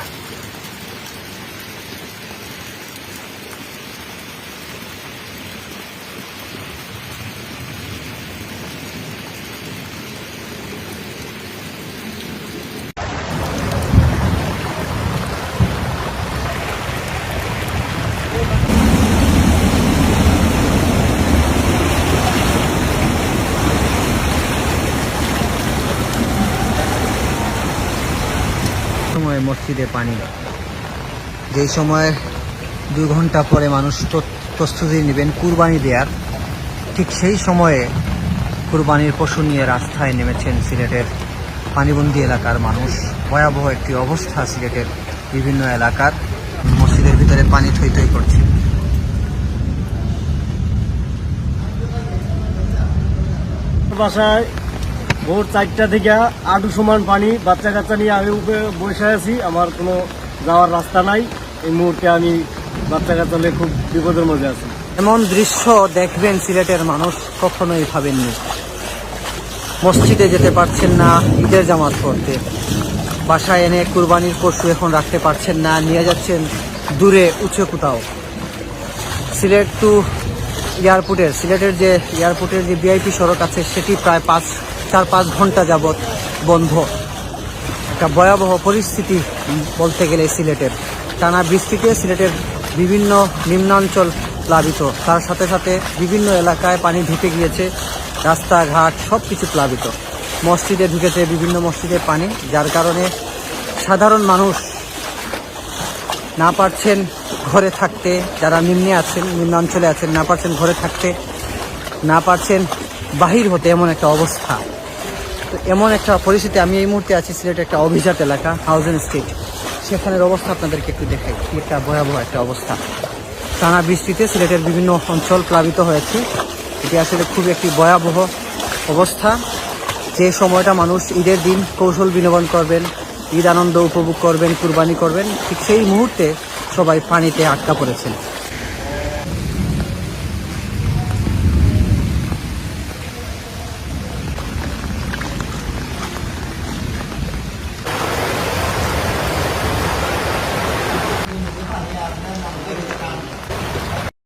Yeah. মসজিদে পানি যেই সময় দুই ঘণ্টা পরে মানুষ প্র- প্রস্তুতি নেবেন কুরবানি দেওয়ার ঠিক সেই সময়ে কুরবানির পশু নিয়ে রাস্তায় নেমেছেন সিলেটের পানিবন্দী এলাকার মানুষ। ভয়াবহ একটি অবস্থা সিলেটের বিভিন্ন এলাকার। মসজিদের ভিতরে পানি থই থই করছে। বাসায় ভোর চারটা থেকে আটু সমান পানি বাচ্চা কাচ্চা নিয়ে আমি উপরে বসে আছি। আমার কোনো যাওয়ার রাস্তা নাই। এই মুহূর্তে আমি বাচ্চা কাচ্চা নিয়ে খুব বিপদের মধ্যে আছি। এমন দৃশ্য দেখবেন সিলেটের মানুষ কখনোই ভাবেননি। মসজিদে যেতে পারছেন না ঈদের জামাত করতে বাসায় এনে কুরবানির পশু এখন রাখতে পারছেন না, নিয়ে যাচ্ছেন দূরে উঁচু কোথাও। সিলেট টু এয়ারপোর্টের, সিলেটের যে এয়ারপোর্টের যে ভিআইপি সড়ক আছে, সেটি প্রায় পাঁচ চার পাঁচ ঘণ্টা যাবৎ বন্ধ। একটা ভয়াবহ পরিস্থিতি বলতে গেলে সিলেটের। টানা বৃষ্টিতে সিলেটের বিভিন্ন নিম্নাঞ্চল প্লাবিত। তার সাথে সাথে বিভিন্ন এলাকায় পানি ঢুকে গিয়েছে, রাস্তাঘাট সব কিছু প্লাবিত। মসজিদে ঢুকেছে বিভিন্ন মসজিদে পানি, যার কারণে সাধারণ মানুষ না পারছেন ঘরে থাকতে, যারা নিম্নে আছেন, নিম্নাঞ্চলে আছেন, না পারছেন ঘরে থাকতে, না পারছেন বাহির হতে এমন একটা অবস্থা। তো এমন একটা পরিস্থিতি, আমি এই মুহূর্তে আছি সিলেটের একটা অভিজাত এলাকা হাউজেন স্ট্রিট সেখানের অবস্থা আপনাদেরকে একটু দেখাই, কি একটা ভয়াবহ একটা অবস্থা। টানা বৃষ্টিতে সিলেটের বিভিন্ন অঞ্চল প্লাবিত হয়েছে। এটি আসলে খুব একটি ভয়াবহ অবস্থা। যে সময়টা মানুষ ঈদের দিন কৌশল বিনোদন করবেন, ঈদ আনন্দ উপভোগ করবেন, কুরবানি করবেন, ঠিক সেই মুহূর্তে সবাই পানিতে আটকা পড়েছেন।